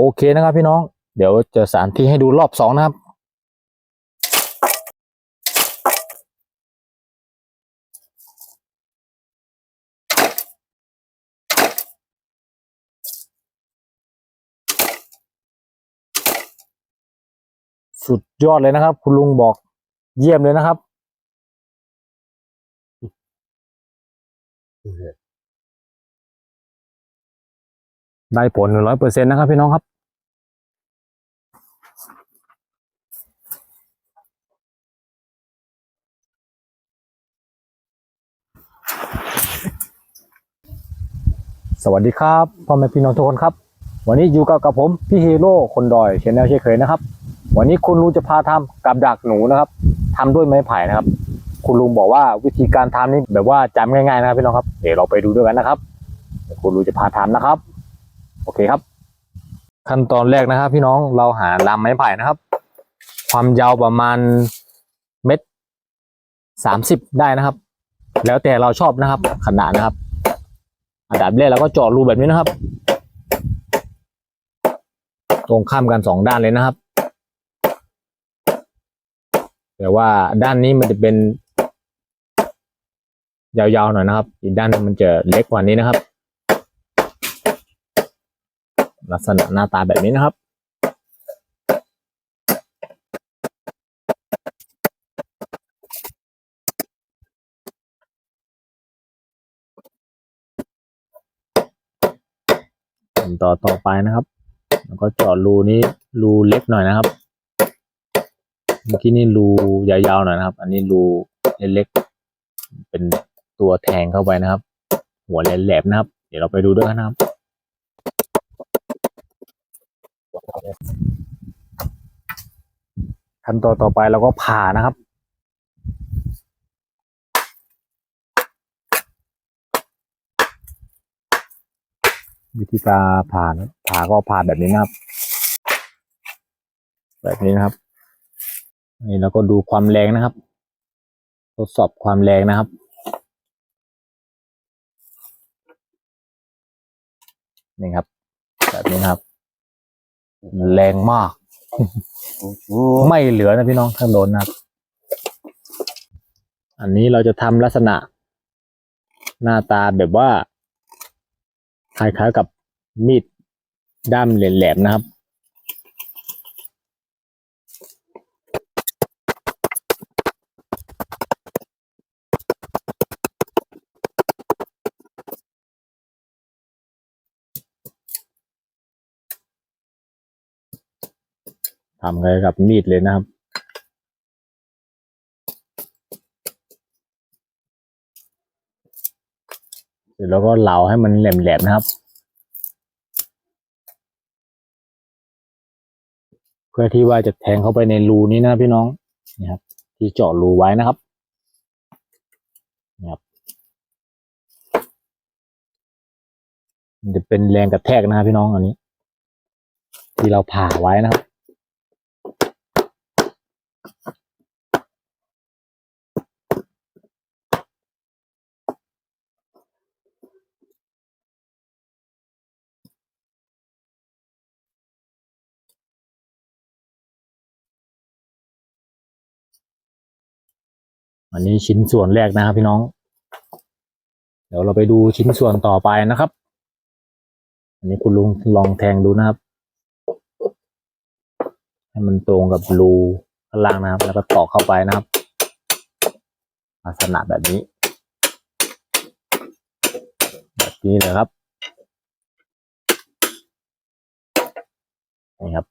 อเคนะครับพี่น้อง เดี๋ยวจะสานที่ให้ดูรอบสองนะครับ สุดยอดเลยนะครับ คุณลุงบอกเยี่ยมเลยนะครับได้ผลหนึ่งร้อยเปอร์เซ็นต์นะครับพี่น้องครับ สวัสดีครับพ่อแม่พี่น้องทุกคนครับ วันนี้อยู่กับกับผมพี่ฮีโร่คนดอยเชแนลเช่นเคยนะครับ วันนี้คุณลุงจะพาทำกับดักหนูนะครับทำด้วยไม้ไผ่นะครับ คุณลุงบอกว่าวิธีการทำนี่แบบว่าจำง่ายๆนะครับพี่น้องครับเดี๋ยวเราไปดูด้วยกันนะครับ คุณลุงจะพาทำนะครับ โอเคครับ ขั้นตอนแรกนะครับ พี่น้องเราหาลำไม้ไผ่นะครับ ความยาวประมาณเม็ดสามสิบได้นะครับ แล้วแต่เราชอบนะครับ ขนาดนะครับ อันดับแรกเราก็เจาะรูแบบนี้นะครับ ตรงข้ามกันสองด้านเลยนะครับ แต่ว่าด้านนี้มันจะเป็น ยาวๆหน่อยนะครับ อีกด้านนึงมันจะเล็กกว่านี้นะครับ ลักษณะหน้าตาแบบนี้นะครับ ต่อต่อไปนะครับ แล้วก็เจาะรูนี้รูเล็กหน่อยนะครับ เมื่อกี้นี่รูยาวๆหน่อยนะครับ อันนี้รูเล็กๆเป็นตัวแทงเข้าไปนะครับ หัวแหลมๆนะครับ เดี๋ยวเราไปดูด้วยกันนะครับขั้นตอนต่อไปเราก็ผ่านะครับ วิธีการผ่านะผ่าก็ผ่าแบบนี้นะครับ แบบนี้นะครับ นี่เราก็ดูความแรงนะครับ ทดสอบความแรงนะครับ นี่ครับ แบบนี้นะครับ แรงมาก ไม่เหลือนะพี่น้องข้างโดนนะครับ อันนี้เราจะทำลักษณะหน้าตาแบบว่า คล้ายๆกับมีดด้ามแหลมๆนะครับ ทำคล้ายกับมีดเลยนะครับ เสร็จ แล้วก็เหลาให้มันแหลมๆนะครับ เพื่อที่ว่าจะแทงเข้าไปในรูนี้นะพี่น้องนี่ครับ ที่เจาะรูไว้นะครับนี่ครับมันจะเป็นแรงกระแทกนะครับพี่น้องอันนี้ ที่เราผ่าไว้นะครับ อันนี้ชิ้นส่วนแรกนะครับพี่น้อง เดี๋ยวเราไปดูชิ้นส่วนต่อไปนะครับ อันนี้คุณลุงลองแทงดูนะครับ ให้มันตรงกับรูข้างล่างนะครับ แล้วก็ตอกเข้าไปนะครับ ลักษณะแบบนี้ แบบนี้เลยครับนี่ครับ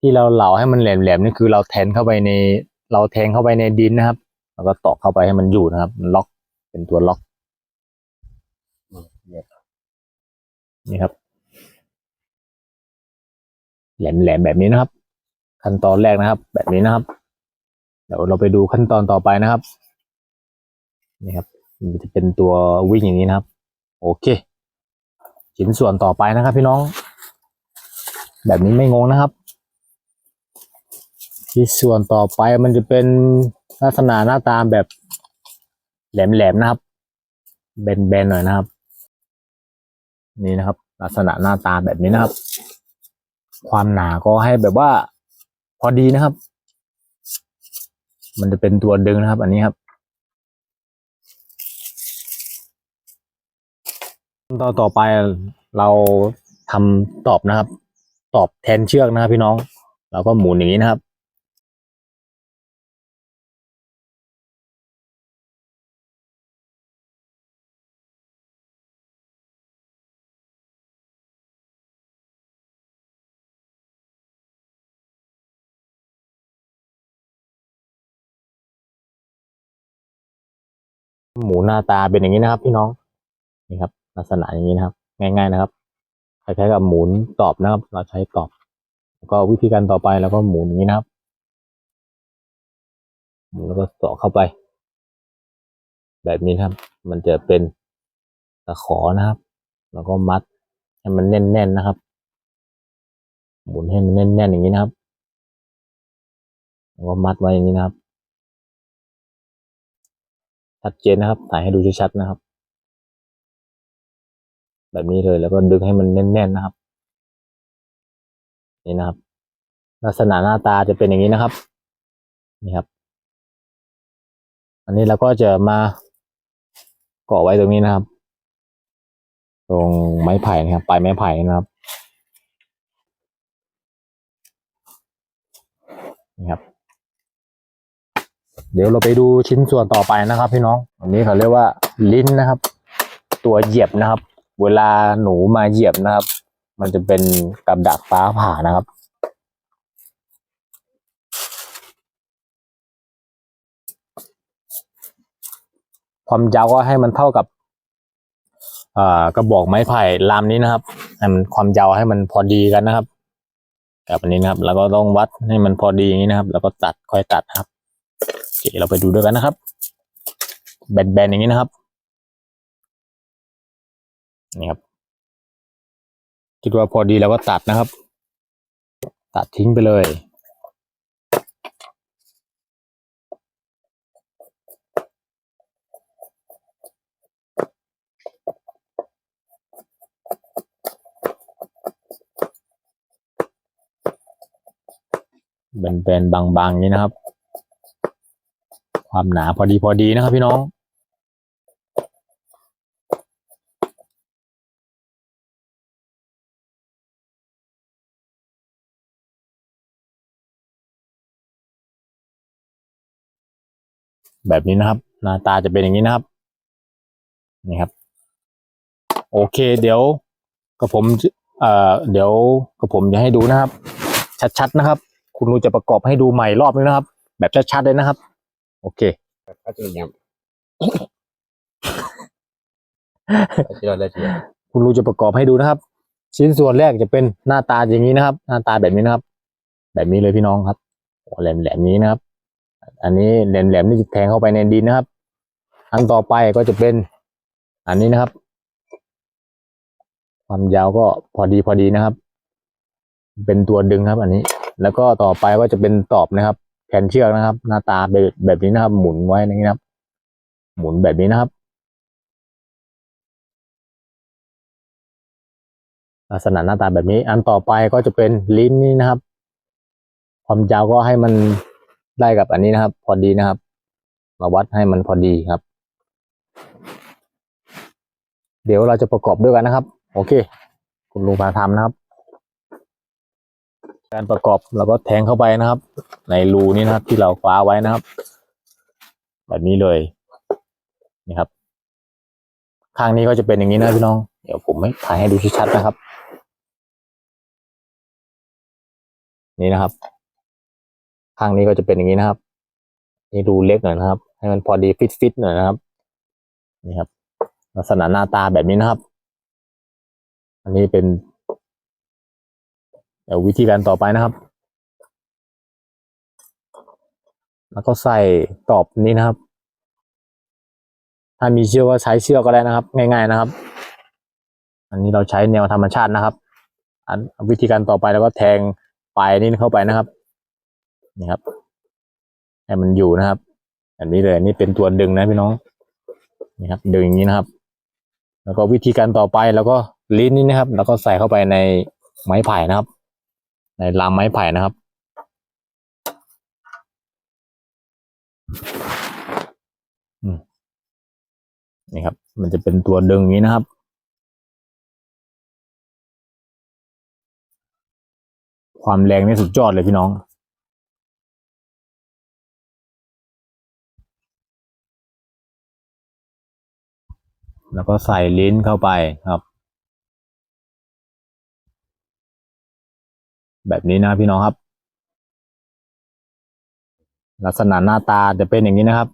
ที่เราเหลาให้มันแหลมๆนี่คือเราแทนเข้าไปใน เราแทงเข้าไปในดินนะครับ แล้วก็ตอกเข้าไปให้มันอยู่นะครับ มันล็อกเป็นตัวล็อกนี่ครับ แหลมแหลมๆแบบนี้นะครับ ขั้นตอนแรกนะครับ แบบนี้นะครับ เดี๋ยวเราไปดูขั้นตอนต่อไปนะครับ นี่ครับ มันจะเป็นตัววิ่งอย่างนี้นะครับ โอเค ชิ้นส่วนต่อไปนะครับ พี่น้อง แบบนี้ไม่งงนะครับ ที่ส่วนต่อไปมันจะเป็นลักษณะหน้าตาแบบแหลมๆนะครับ แบนๆหน่อยนะครับ นี่นะครับ ลักษณะหน้าตาแบบนี้นะครับ ความหนาก็ให้แบบว่า พอดีนะครับ มันจะเป็นตัวดึงนะครับ อันนี้ครับตอนต่อไปเราทำตอบนะครับ ตอบแทนเชือกนะครับพี่น้อง เราก็หมุนอย่างนี้นะครับ หมูหน้าตาเป็นอย่างนี้นะครับ พี่น้องนี่ครับ ลักษณะอย่างนี้นะครับ ง่าย ๆนะครับคล้ายๆกับหมุนตอบนะครับ เราใช้ตอบ แล้วก็วิธีการต่อไปแล้วก็หมุนอย่างนี้นะครับหมุนแล้วก็ต่อเข้าไป แบบนี้นะครับ มันจะเป็นตะขอนะครับ แล้วก็มัดให้มันแน่นๆนะครับ หมุนให้มันแน่นๆอย่างนี้นะครับแล้วก็มัดไว้อย่างนี้นะครับ ชัดเจนนะครับ ถ่ายให้ดูชัดๆนะครับ แบบนี้เลยแล้วก็ดึงให้มันแน่นๆนะครับ นี่นะครับ ลักษณะหน้าตาจะเป็นอย่างนี้นะครับ นี่ครับ อันนี้เราก็จะมาเกาะไว้ตรงนี้นะครับ ตรงไม้ไผ่นะครับปลายไม้ไผ่นะครับ นี่ครับ เดี๋ยวเราไปดูชิ้นส่วนต่อไปนะครับ พี่น้อง อันนี้เขาเรียกว่าลิ้นนะครับ ตัวเหยียบนะครับ เวลาหนูมาเหยียบนะครับ มันจะเป็นกับดักฟ้าผ่านะครับความยาวก็ให้มันเท่ากับกระบอกไม้ไผ่ลามนี้นะครับให้มันความยาวให้มันพอดีกันนะครับแบบอันนี้นะครับ แล้วก็ต้องวัดให้มันพอดีอย่างนี้นะครับ แล้วก็ตัดค่อยตัดครับ เคเราไปดูด้วยกันนะครับ แบนๆอย่างนี้นะครับ นี่ครับ คิดว่าพอดีแล้วก็ตัดนะครับ ตัดทิ้งไปเลยแบนๆบางๆนี้นะครับ ความหนาพอดีพอดีนะครับพี่น้อง แบบนี้นะครับ หน้าตาจะเป็นอย่างนี้นะครับ นี่ครับ โอเค เดี๋ยวกับผมเอ่อเดี๋ยวกับผมจะให้ดูนะครับ ชัดๆนะครับ คุณรูจะประกอบให้ดูใหม่รอบนึงนะครับ แบบชัดๆเลยนะครับ โอเคก็จะยำที่เราได้ทีคุณรูจะประกอบให้ดูนะครับ ชิ้นส่วนแรกจะเป็นหน้าตาอย่างนี้นะครับ หน้าตาแบบนี้นะครับ แบบนี้เลยพี่น้องครับโอ้แหลมแหลมๆนี้นะครับ อันนี้แหลมแหลมๆนี่จะแทงเข้าไปในดินนะครับ อันต่อไปก็จะเป็น อันนี้นะครับ ความยาวก็พอดีพอดีนะครับ เป็นตัวดึงครับ อันนี้ แล้วก็ต่อไปก็จะเป็นตอบนะครับแข นเชือกนะครับ หน้าตาแบบแบบนี้นะครับ หมุนไว้อย่างนี้นะครับ หมุนแบบนี้นะครับ ลักษณะหน้าตาแบบนี้ อันต่อไปก็จะเป็นลิ้นนี่นะครับ ความยาวก็ให้มันได้กับอันนี้นะครับ พอดีนะครับ มาวัดให้มันพอดีครับ เดี๋ยวเราจะประกอบด้วยกันนะครับ โอเค คุณลุงพาทำนะครับ การประกอบเราก็แทงเข้าไปนะครับ ในรูนี้นะครับ ที่เราคว้าไว้นะครับ แบบนี้เลยนี่ครับ ข้างนี้ก็จะเป็นอย่างนี้นะพี่น้อง เดี๋ยวผมให้ถ่ายให้ดูชัดๆนะครับ นี่นะครับ ข้างนี้ก็จะเป็นอย่างนี้นะครับ นี่ดูเล็กหน่อยนะครับ ให้มันพอดีฟิตฟิตๆหน่อยนะครับ นี่ครับ ลักษณะหน้าตาแบบนี้นะครับ อันนี้เป็น เดี๋ยววิธีการต่อไปนะครับ แล้วก็ใส่ตอบนี้นะครับ ถ้ามีเชือกก็ใช้เชือกก็ได้นะครับ ง่าย ๆนะครับ อันนี้เราใช้แนวธรรมชาตินะครับ อันวิธีการต่อไปแล้วก็แทงปลายนี้เข้าไปนะครับ นี่ครับให้มันอยู่นะครับอันนี้เลยอันนี้เป็นตัวดึงนะพี่น้องนี่ครับ ดึงอย่างนี้นะครับ แล้วก็วิธีการต่อไปแล้วก็ลิ้นนี้นะครับ แล้วก็ใส่เข้าไปในไม้ไผ่นะครับ ในลามไม้ไผ่นะครับ นี่ครับ มันจะเป็นตัวดึงอย่างนี้นะครับ ความแรงนี่สุดยอดเลยพี่น้อง แล้วก็ใส่ลิ้นเข้าไปครับ แบบนี้นะพี่น้องครับ ลักษณะหน้าตาจะเป็นอย่างนี้นะครับ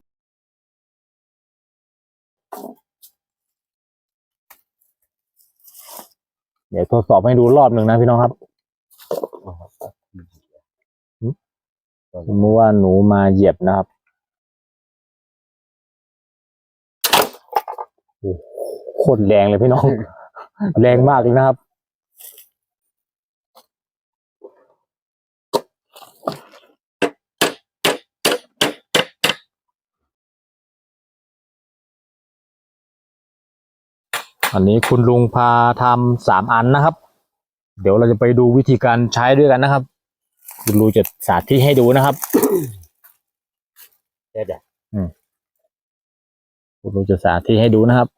เดี๋ยวทดสอบให้ดูรอบหนึ่งนะพี่น้องครับสมมติว่าหนูมาเหยียบนะครับโอ้โหโคตรแรงเลยพี่น้อง แรงมากเลยนะครับ อันนี้คุณลุงพาทำสามอันนะครับ เดี๋ยวเราจะไปดูวิธีการใช้ด้วยกันนะครับ คุณลุงจะสาธิตให้ดูนะครับเด็ดเด็ดคุณลุงจะสาธิตให้ดูนะครับ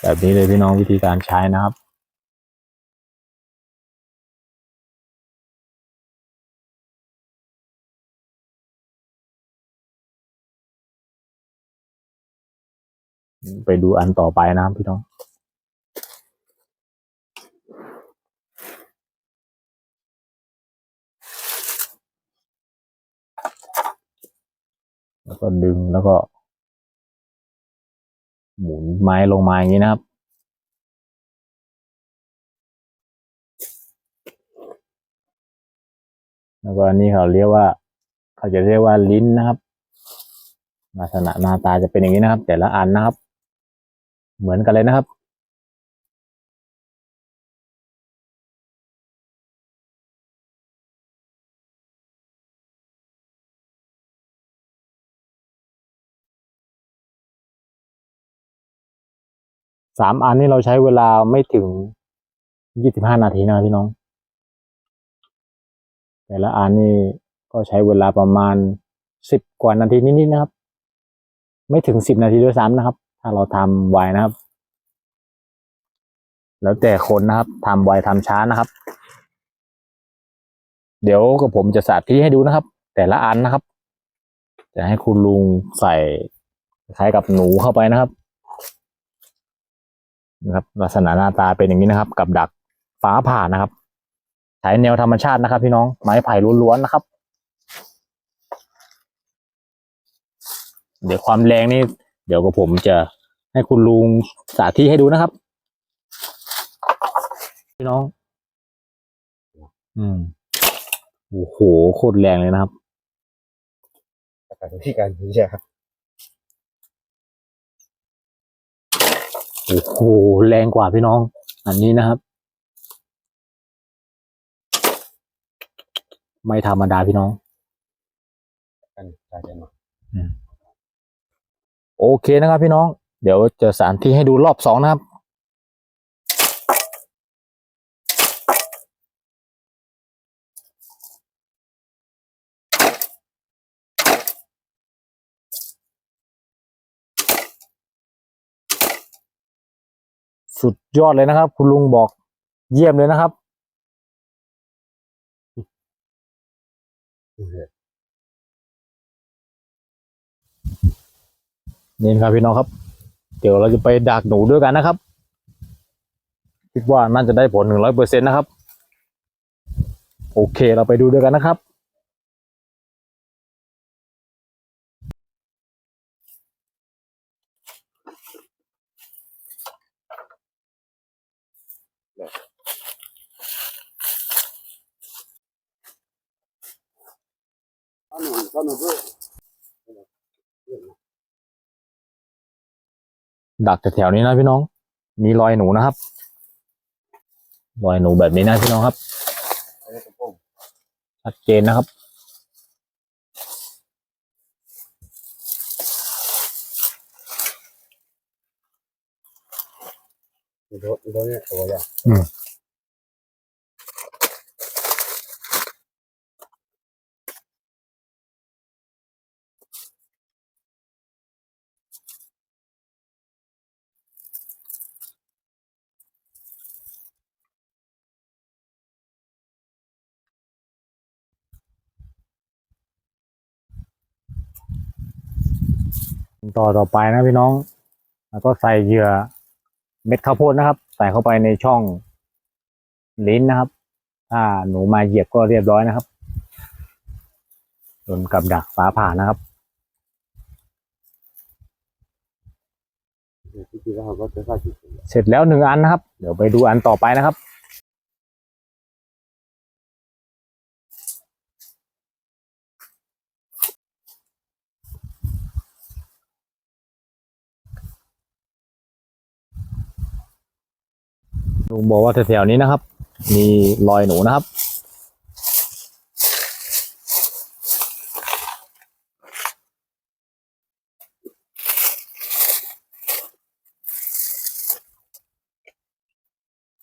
แบบนี้เลยพี่น้องวิธีการใช้นะครับ ไปดูอันต่อไปนะครับพี่น้องแล้วก็ดึงแล้วก็ หมุนไม้ลงมาอย่างนี้นะครับ แล้วก็อันนี้เขาเรียกว่า เขาจะเรียกว่าลิ้นนะครับ ลักษณะหน้าตาจะเป็นอย่างนี้นะครับ แต่ละอันนะครับ เหมือนกันเลยนะครับ สามอันนี้เราใช้เวลาไม่ถึงยี่สิบห้านาทีนะพี่น้อง แต่ละอันนี่ก็ใช้เวลาประมาณสิบกว่านาทีนิดๆนะครับ ไม่ถึงสิบนาทีด้วยซ้ำนะครับ ถ้าเราทำไวนะครับ แล้วแต่คนนะครับทำไวทำช้านะครับ เดี๋ยวกับผมจะสาธิตให้ดูนะครับ แต่ละอันนะครับ จะให้คุณลุงใส่คล้ายกับหนูเข้าไปนะครับนะครับลักษณะหน้าตาเป็นอย่างนี้นะครับ กับดักฟ้าผ่านะครับใช้แนวธรรมชาตินะครับ พี่น้องไม้ไผ่ล้วนๆนะครับ เดี๋ยวความแรงนี่ เดี๋ยวกับผมจะให้คุณลุงสาธิตให้ดูนะครับ พี่น้อง อืมโอ้โหโคตรแรงเลยนะครับกับวิธีการนี้ใช่ครับโอ้โหแรงกว่าพี่น้อง อันนี้นะครับ ไม่ธรรมดาพี่น้องกันการจะมา โอเคนะครับพี่น้อง เดี๋ยวจะสารที่ให้ดูรอบสองนะครับ สุดยอดเลยนะครับ คุณลุงบอกเยี่ยมเลยนะครับ นี่นะครับพี่น้องครับ เดี๋ยวเราจะไปดักหนูด้วยกันนะครับคิดว่าน่าจะได้ผลหนึ่งร้อยเปอร์เซ็นต์นะครับ โอเคเราไปดูด้วยกันนะครับต้นห ดักแถวๆนี้นะพี่น้อง มีรอยหนูนะครับ รอยหนูแบบนี้นะพี่น้องครับชัดเจนนะครับ รถรถเนี่ยตัวใหญ่ ต่อต่อไปนะพี่น้อง แล้วก็ใส่เหยื่อเม็ดข้าวโพดนะครับ ใส่เข้าไปในช่องลิ้นนะครับ ถ้าหนูมาเหยียบก็เรียบร้อยนะครับโดนกับดักฟ้าผ่านะครับที่คิดว่าเขาก็จะฆ่าจิตเสร็จแล้วหนึ่งอันนะครับ เดี๋ยวไปดูอันต่อไปนะครับ ลุงบอกว่าแถวๆนี้นะครับ มีรอยหนูนะครับ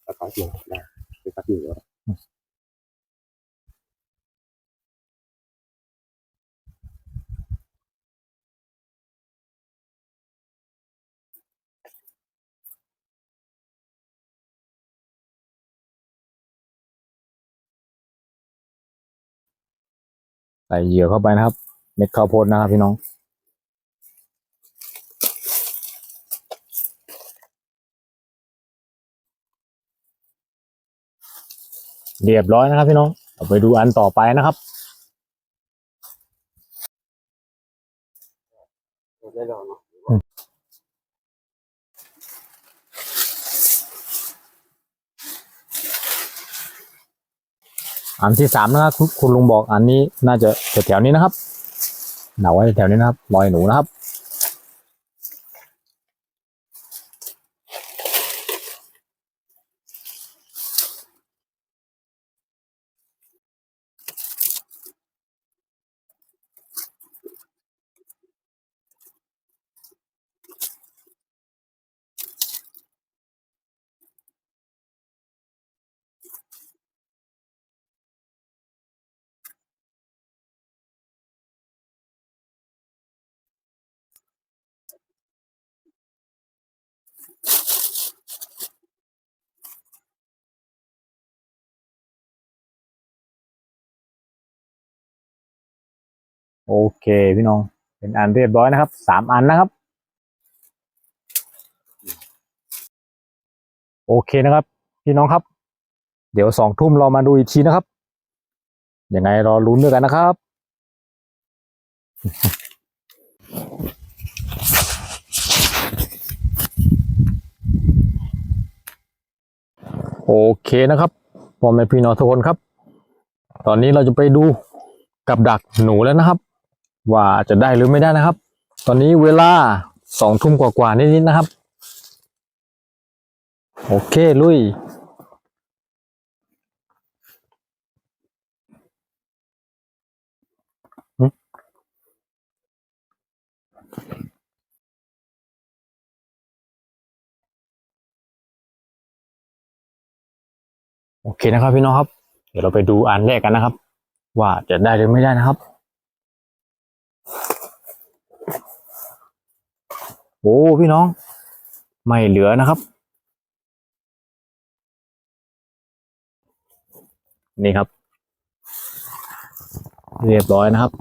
ตะกักหนูได้ตะกัดหนูแล้ว ใส่เหยื่อเข้าไปนะครับ เม็ดข้าวโพดนะครับพี่น้อง เรียบร้อยนะครับพี่น้องเราไปดูอันต่อไปนะครับได้ลองเนาะ อันที่สามนะครับคุณลุงบอกอันนี้น่าจะแถวๆนี้นะครับเดาไว้แถวนี้นะครับรอยหนูนะครับ โอเคพี่น้อง เป็นอันเรียบร้อยนะครับ สามอันนะครับ โอเคนะครับ พี่น้องครับ เดี๋ยวสองทุ่มเรามาดูอีกทีนะครับ ยังไงรอลุ้นด้วยกันนะครับโอเคนะครับพ่อแม่พี่น้องทุกคนครับ ตอนนี้เราจะไปดูกับดักหนูแล้วนะครับ ว่าจะได้หรือไม่ได้นะครับ ตอนนี้เวลาสองทุ่มกว่าๆนิดๆนะครับ โอเคลุยโอเคนะครับพี่น้องครับ เดี๋ยวเราไปดูอันแรกกันนะครับ ว่าจะได้หรือไม่ได้นะครับ โอ้พี่น้อง ไม่เหลือนะครับ นี่ครับ เรียบร้อยนะครับ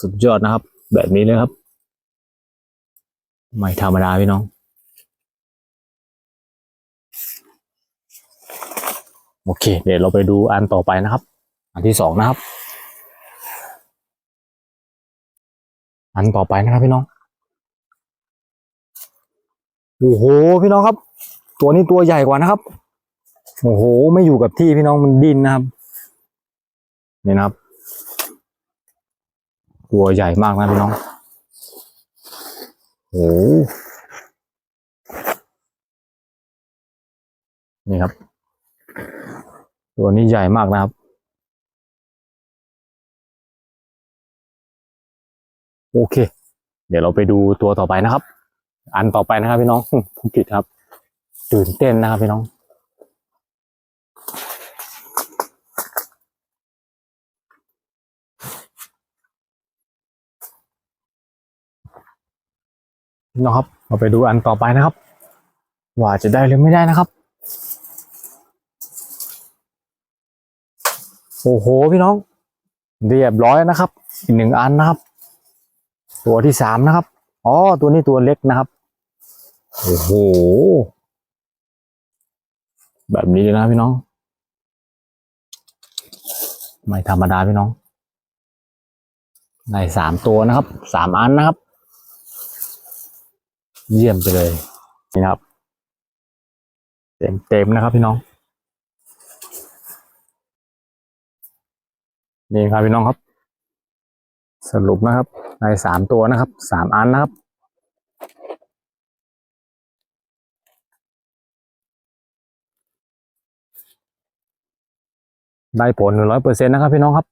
สุดยอดนะครับ แบบนี้เลยครับ ไม่ธรรมดาพี่น้อง โอเค เดี๋ยวเราไปดูอันต่อไปนะครับ อันที่สองนะครับ อันต่อไปนะครับพี่น้อง โอ้โหพี่น้องครับ ตัวนี้ตัวใหญ่กว่านะครับ โอ้โห ไม่อยู่กับที่พี่น้องมันดิ้นนะครับ นี่นะครับ ตัวใหญ่มากนะพี่น้อง โอ้โหนี่ครับ ตัวนี้ใหญ่มากนะครับ โอเค เดี๋ยวเราไปดูตัวต่อไปนะครับ อันต่อไปนะครับพี่น้องผู้ผิดครับ ตื่นเต้นนะครับพี่น้องน้องครับ เราไปดูอันต่อไปนะครับ ว่าจะได้หรือไม่ได้นะครับ โอ้โหพี่น้อง เรียบร้อยนะครับ อีกหนึ่งอันนะครับ ตัวที่สามนะครับ อ๋อ ตัวนี้ตัวเล็กนะครับ โอ้โห แบบนี้นะพี่น้อง ไม่ธรรมดาพี่น้อง ในสามตัวนะครับ สามอันนะครับ เยี่ยมไปเลย นี่นะครับ เต็มเต็มๆนะครับพี่น้อง นี่ครับพี่น้องครับ สรุปนะครับในสามตัวนะครับสามอันนะครับ ได้ผลหนึ่งร้อยเปอร์เซ็นต์นะครับพี่น้องครับ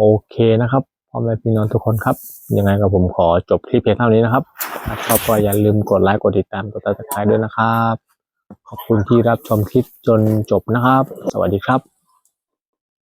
โอเคนะครับพ่อแม่พี่น้องทุกคนครับ ยังไงก็ผมขอจบคลิปเพียงเท่านี้นะครับถ้าชอบก็อย่าลืมกดไลค์กดติดตามกดติดตามด้วยนะครับ ขอบคุณที่รับชมคลิปจนจบนะครับ สวัสดีครับ